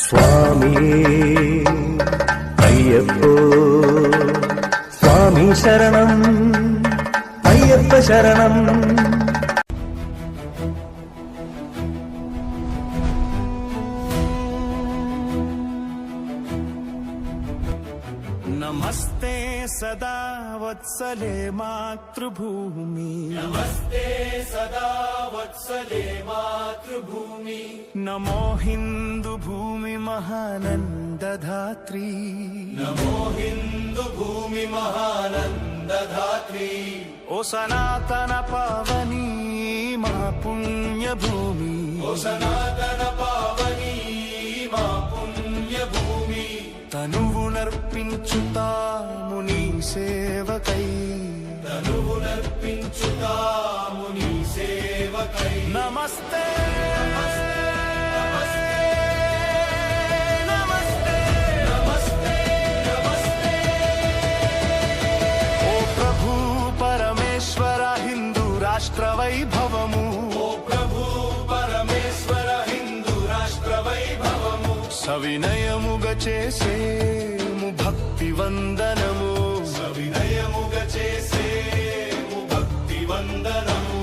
சுவாமி ஐயப்போ சுவாமி சரணம் ஐயப்ப சரணம் नमस्ते सदा वत्सले मातृभूमि नमस्ते सदा वत्सले मातृभूमि नमो हिन्दुभूमि महानन्दधात्री नमो हिन्दुभूमि महानन्दधात्री ओ सनातन पावनी मा पुण्यभूमि ओ सनातन पावनी मा पुण्यभूमि तनुवुनर्पिञ्चुतामुनि सेवकै तनुवुनर्पिञ्चुता నమస్తే నమస్తే నమస్తే ఓ ప్రభు పరమేశ్వర హిందూ రాష్ట్ర వైభవము. ఓ ప్రభు పరమేశ్వర హిందూ రాష్ట్ర వైభవము. సవినయముగా చేసేము భక్తి వందనము. సవినయముగ చేసే భక్తి వందనము.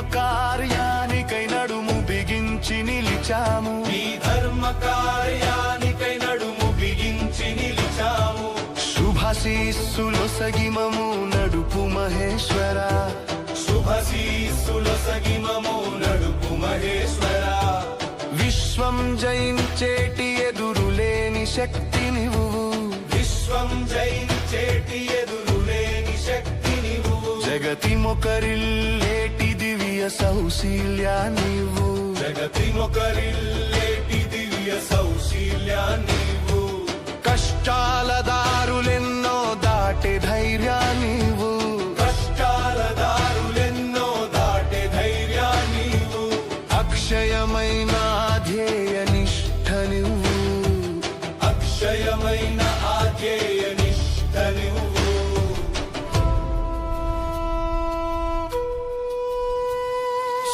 కార్యానికై నడుము బిగించి నిలిచాము. ఈ ధర్మ కార్యానికై నడుము బిగించి నిలిచాము. శుభశీస్సులు సగిమము నడుపు మహేశ్వర. శుభశీస్సుల సగిమము నడుపు మహేశ్వర. విశ్వం జయించేటి ఎదురులేని శక్తి నీవు. విశ్వం జయించేటి ఎదురులేని శక్తి నీవు. జగతి మొకరిల్లేటి దివ్య నీవు. జగతి మొకరిల్లేటి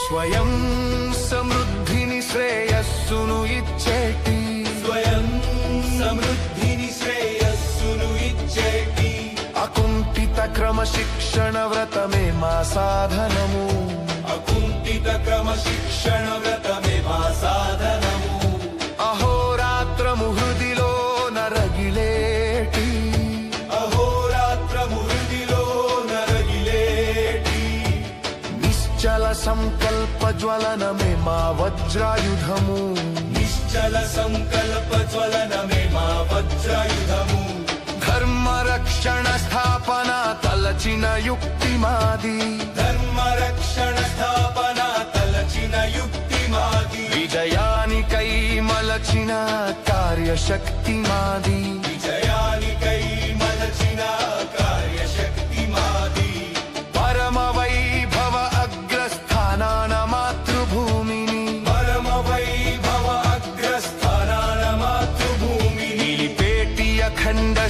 స్వయం సమృద్ధిని శ్రేయస్సును ఇచ్చేటి. స్వయం సమృద్ధిని శ్రేయస్సును ఇచ్చేటి. అకుంఠిత క్రమశిక్షణ వ్రతమే మా సాధనము. ज्वलनमे मा वज्रायुधमु निश्चल सङ्कल्प ज्वलनमे मा वज्रायुधमु धर्म रक्षण स्थापना तलचिन युक्ति युक्तिमादि धर्म रक्षण स्थापना तलचिन युक्ति युक्तिमादि विजयानि कैमलचिन कार्यशक्तिमादि विजयानि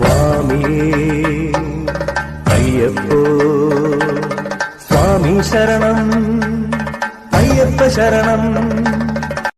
സ്വാമി. അയ്യപ്പോ സ്വാമി ശരണം. അയ്യപ്പ ശരണം.